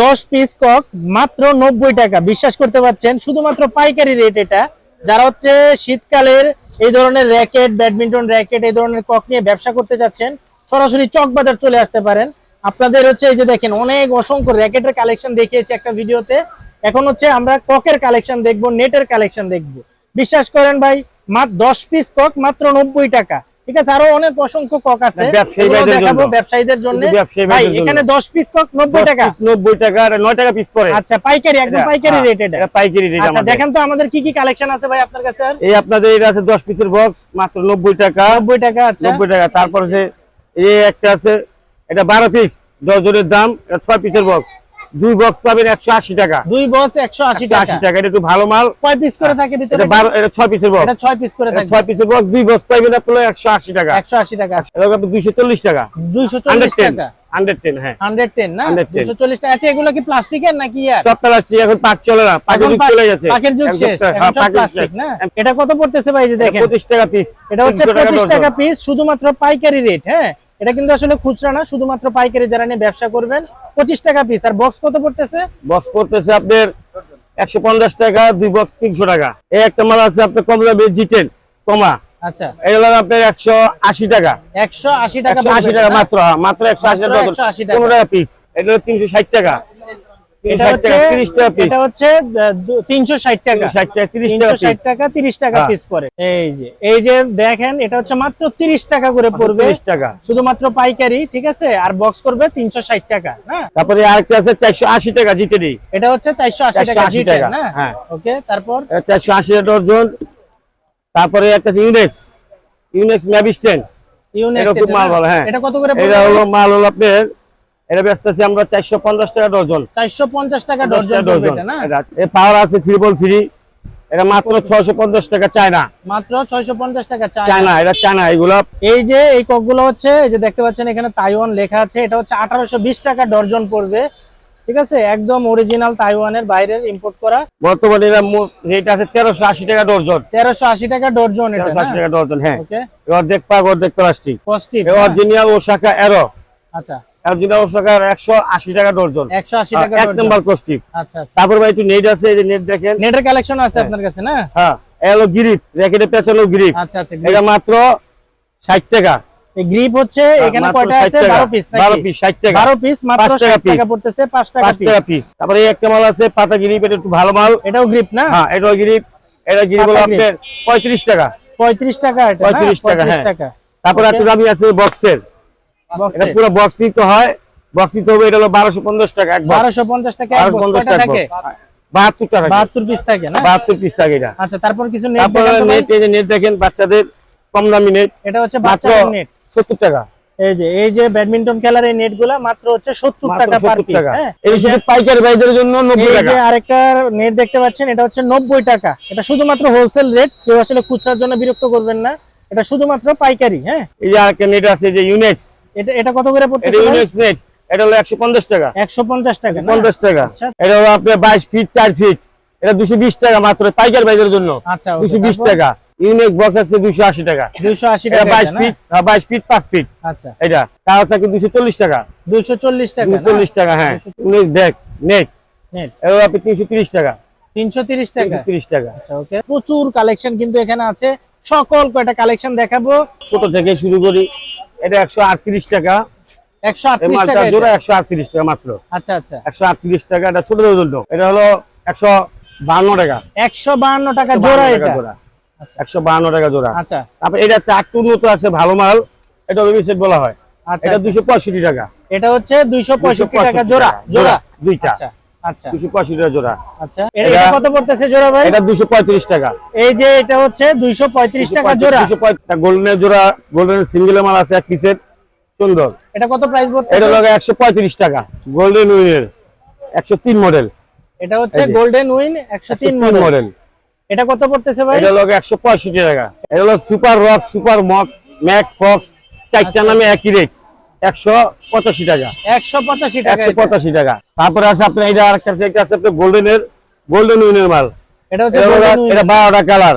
দশ piece cock মাত্র নব্বই টাকা। বিশ্বাস করতে পারছেন? শুধুমাত্র পাইকারি রেট এটা। যারা হচ্ছে শীতকালের এই ধরনের র্যাকেট ব্যাডমিন্টন র্যাকেট এই ধরনের কক নিয়ে ব্যবসা করতে যাচ্ছেন সরাসরি চক বাজার চলে আসতে পারেন। আপনাদের হচ্ছে এই যে দেখেন, অনেক অসংখ্য র্যাকেটের কালেকশন দেখিয়েছি একটা ভিডিওতে। এখন হচ্ছে আমরা ককের কালেকশন দেখব নেটের কালেকশন দেখব। বিশ্বাস করেন ভাই মাত্র দশ পিস কক মাত্র নব্বই টাকা। ঠিক আছে আরও অনেক অসংখ্য কক আছে। দেখাবো ব্যবসায়ীদের জন্য। ভাই এখানে দশ পিস কক নব্বই টাকা। নব্বই টাকা আর নয় টাকা পিস পরে আচ্ছা পাইকারি একদম পাইকারি হ্যাঁ, রেট এটা এটা পাইকারি রেট আচ্ছা দেখেন তো আমাদের কি কি কালেকশন আছে ভাই আপনার কাছে? এই আপনাদের এটা আছে দশ পিসের বক্স মাত্র নব্বই টাকা। নব্বই টাকা আচ্ছা। নব্বই টাকা তারপর আছে এই একটা আছে এটা বারো পিস দশ জনের দাম এটা ছয় পিসের বক্স দুই বক্স পাবেন একশো আশি টাকা। দুই একশো আশি টাকা। আশি টাকা এটা একটু ভালো মাল। কয় পিস করে থাকে ভিতরে? এটা পিসের বক্স এটা পিস করে থাকে। ছয় পিসের বক্স দুই বক্স পাইবেন আপনার একশো আশি টাকা। একশো আশি টাকা। এটা চল্লিশ টাকা। দুইশো হান্ড্রেড চল্লিশ টেন টাকা। হান্ড্রেড টেন হ্যাঁ। হান্ড্রেড টেন না? 110 চল্লিশ টাকা। আচ্ছা এগুলো কি প্লাস্টিকের নাকি আর সব প্লাস্টিক এখন পাক চলে না। পাকের যুগ চলে গেছে। পাকের যুগ শেষ। এখন হ্যাঁ, প্লাস্টিক না? এটা কত পড়তেছে ভাই যে দেখেন পঁচিশ টাকা পিস এটা হচ্ছে পঁচিশ টাকা পিস শুধুমাত্র পাইকারি রেট হ্যাঁ? এটা কিন্তু আসলে খুচরা না শুধুমাত্র পাইকারি যারা নিয়ে ব্যবসা করবেন পঁচিশ টাকা পিস আর বক্স কত পড়তেছে? বক্স পড়তেছে আপনার একশো পঞ্চাশ টাকা দুই বক্স তিনশো টাকা। এই একটা মাল আছে আপনার কম দামে জিটেন কমা। আচ্ছা। এগুলো আপনার একশো আশি টাকা। একশো আশি টাকা আশি টাকা মাত্র হ্যাঁ, মাত্র একশো আশি টাকা পনেরো টাকা পিস এটা হলো তিনশো ষাট টাকা। এটা হচ্ছে টাকা পিস এটা হচ্ছে তিনশো ষাট টাকা। ষাট টাকা তিরিশ তিনশো টাকা টাকা টাকা হ্যাঁ। পিস পরে। এই যে এই যে দেখেন এটা হচ্ছে মাত্র তিরিশ টাকা করে পড়বে। টাকা। শুধুমাত্র পাইকারি ঠিক আছে? আর বক্স করবে তিনশো ষাট টাকা না? তারপরে আরেকটা আছে চারশো আশি টাকা জিটেডি এটা হচ্ছে চারশো আশি টাকা 480 না? হ্যাঁ। ওকে তারপর? চারশো আশি ডজন তারপরে একটা ইউনেক্স ইউনেক্স ম্যাবিস্টেন ইউনেক্স এটা খুব মাল ভালো, হ্যাঁ। এটা কত করে এটা হলো মাল হলো আপনার এটা ব্যস্ত আছি আমরা চারশো পঞ্চাশ টাকা ডজন। চারশো পঞ্চাশ টাকা ডজন ডজন। পাওয়ার আছে থ্রি এটা মাত্র ছয়শো পঞ্চাশ টাকা চায়না। মাত্র ছয়শো পঞ্চাশ টাকা চায়না। এটা চায়না এগুলো। এই যে এই ককগুলো হচ্ছে এই যে দেখতে পাচ্ছেন এখানে তাইওয়ান লেখা আছে এটা হচ্ছে আঠারোশো বিশ টাকা ডর্জন পড়বে। ঠিক আছে? একদম অরিজিনাল তাইওয়ানের বাইরের ইম্পোর্ট করা। বর্তমানে রেট আছে তেরোশো আশি টাকা ডজন। তেরোশো আশি টাকা ডর্জন এটা তেরোশো আশি টাকা ডজন হ্যাঁ। অর্ধেক পাক অর্ধেক প্লাস্টিক। অরিজিনাল ওসাকা এরো আচ্ছা। টাকা একশো আশি টাকা এক ডর্জন। নম্বর কস্টিপ আচ্ছা আচ্ছা। তারপর ভাই একটু নেট আছে এই যে নেট দেখেন। নেটের কালেকশন আছে আপনার কাছে না? হ্যাঁ এ হলো গ্রিপ র্যাকেটে পেছানো গ্রিপ আচ্ছা আচ্ছা এটা মাত্র ষাট টাকা। এই গ্রিপ হচ্ছে এখানে কয়টা আছে? টাকা। 12 পিস 12 পিস 60 টাকা। 12 পিস মাত্র পাঁচ টাকা 60 টাকা পড়তেছে 5 টাকা টাকা পিস তারপরে এই একটা মাল আছে পাতা গ্রিপ এটা একটু ভালো মাল। এটাও গ্রিপ না? হ্যাঁ এটা গ্রিপ এটা গ্রিপ হলো। আপনার পঁয়ত্রিশ টাকা। 35 টাকা এটা না? 35 টাকা, 35 হ্যাঁ। তারপরে একটা দামি আছে বক্সের বক্সে এটা পুরো বক্স হয়। বক্স হবে এটা হলো বারোশো পঞ্চাশ টাকা এক 1250 টাকা এক বারোশো বক্স পঞ্চাশ কয়টা টাকা থাকে? বাহাত্তর টাকা 72 পিস থাকে না? বাহাত্তর পিস থাকে এটা। আচ্ছা তারপর কিছু নেট তারপরে। নেট এই যে নেট দেখেন বাচ্চাদের কম দামি নেট এটা হচ্ছে বাচ্চাদের নেট সত্তর টাকা। এই যে এই যে ব্যাডমিন্টন খেলার এই নেটগুলা মাত্র হচ্ছে 70 টাকা পার পিস হ্যাঁ? এই শুধু পাইকারি ভাইদের জন্য নব্বই এই যে আরেকটা নেট দেখতে পাচ্ছেন এটা হচ্ছে 90 টাকা। এটা শুধুমাত্র হোলসেল রেট কেউ আসলে খুচরার জন্য বিরক্ত করবেন না। এটা শুধুমাত্র পাইকারি হ্যাঁ? এই যে আরেকটা নেট আছে যে ইউনেক্স এটা এটা কত করে এটা পড়তেছে ভাই? নেট এটা হলো একশো পঞ্চাশ টাকা। 150 টাকা না? পঞ্চাশ টাকা। আচ্ছা। এটা হলো আপনার বাইশ ফিট চার ফিট। এটা দুশো বিশ টাকা মাত্র পাইকারি ভাইদের জন্য। আচ্ছা okay, দুশো বিশ তারপর? টাকা। ইউনিক বক্স আছে দুশো আশি টাকা। 280 টাকা বাইশ এটা না? ফিট বাইশ ফিট পাঁচ ফিট। আচ্ছা। এটা। কাগজ থাকে দুশো চল্লিশ টাকা। 240 টাকা দুশো চল্লিশ টাকা হ্যাঁ। ইউনিক ব্যাগ নেট নেট এটা আপনি তিনশো তিরিশ টাকা। 330 টাকা? তিনশো তিরিশ টাকা। আচ্ছা ওকে। প্রচুর কালেকশন কিন্তু এখানে আছে। সকল কয়টা কালেকশন দেখাবো? ছোট থেকে শুরু করি। এটা একশো আটত্রিশ টাকা। 138 টাকা জোড়া এটা। একশো আটত্রিশ টাকা মাত্র। আচ্ছা আচ্ছা। একশো আটত্রিশ টাকা এটা ছোটদের জন্য এটা হলো একশো বাহান্ন টাকা। 152 টাকা জোড়া এটা? জোড়া। একশো বাহান্ন টাকা জোড়া। আচ্ছা। তারপর এটা চারটু উন্নত আছে ভালো মাল। এটা সেট বলা হয়। আচ্ছা এটা আচ্ছা। দুশো পঁয়ষট্টি টাকা। এটা হচ্ছে 265 টাকা জোড়া। জোড়া। দুইটা। আচ্ছা। টাকা জোড়া। আচ্ছা। এটা এটা- এটা কত পড়তেছে জোড়া ভাই? এটা টাকা। এই যে এটা হচ্ছে 235 টাকা জোড়া। গোল্ডেনের জোড়া গোল্ডেনের সিঙ্গেল মাল আছে এক পিসের সুন্দর। এটা কত প্রাইস এটা লাগে টাকা গোল্ডেন উইনের একশো তিন মডেল এটা হচ্ছে গোল্ডেন উইন 103 তিন মডেল এটা কত পড়তেছে ভাই? এটা লাগে টাকা। এটা হলো super rock super mock max fox চারটা। নামে একই রেট একশো পঁচাশি টাকা। 185 টাকা একশো এটা। পঁচাশি টাকা। তারপরে আছে আপনার এটা আরেকটা আছে আছে আপনার গোল্ডেনের গোল্ডেন উইনের মাল। এটা হচ্ছে এটা হলো- গোল্ডেন উইন এটা বারোটা কালার।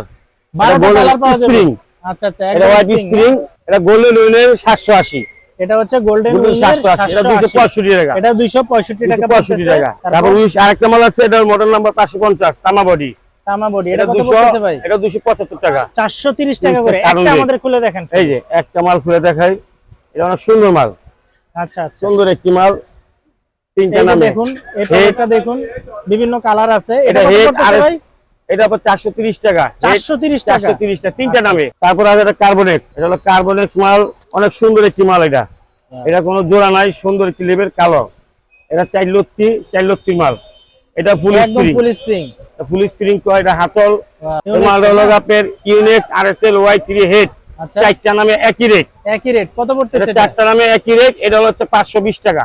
12টা কালার পাওয়া যাবে। স্প্রিং আচ্ছা আচ্ছা এটা হোয়াইট স্প্রিং এটা গোল্ডেন উইনের সাতশো আশি। এটা হচ্ছে গোল্ডেন সাতশো আশি এটা দুইশো পঁয়ষট্টি টাকা। এটা দুইশো পঁয়ষট্টি টাকা পঁয়ষট্টি টাকা। তারপর তারপর উইশ আরেকটা মাল আছে এটার মডেল নাম্বার পাঁচশো পঞ্চাশ তামা বডি তামা বডি এটা এটা কত দুশো ভাই? এটা দুশো পঁচাত্তর টাকা। চারশো তিরিশ টাকা করে। একটা আমাদের খুলে দেখেন। এই যে একটা মাল খুলে দেখাই। এটা অনেক সুন্দর মাল। আচ্ছা আচ্ছা। সুন্দর একটি মাল তিনটা নামে। দেখুন প্রোডাক্টটা দেখুন বিভিন্ন কালার আছে। এটা এটা হেড আর এটা আপনার চারশো তিরিশ টাকা। চারশো তিরিশ টাকা। চারশো তিরিশ টাকা তিনটা নামে। তারপর আছে এটা কার্বনেক্স এটা হলো কার্বনেক্স মাল অনেক সুন্দর একটি মাল এটা। এটা কোনো জোড়া নাই সুন্দর একটি লেবের কালো এটা চার লত্তি চার লত্তি মাল। এটা full spring full spring full spring কয় এটা হাতল। এই মালটা হলো আপনার Yonex S L Y three head আচ্ছা চারটা নামে একই রেট একই রেট কত পড়তেছে চারটা নামে একই রেট এটা হলো হচ্ছে পাঁচশো বিশ টাকা।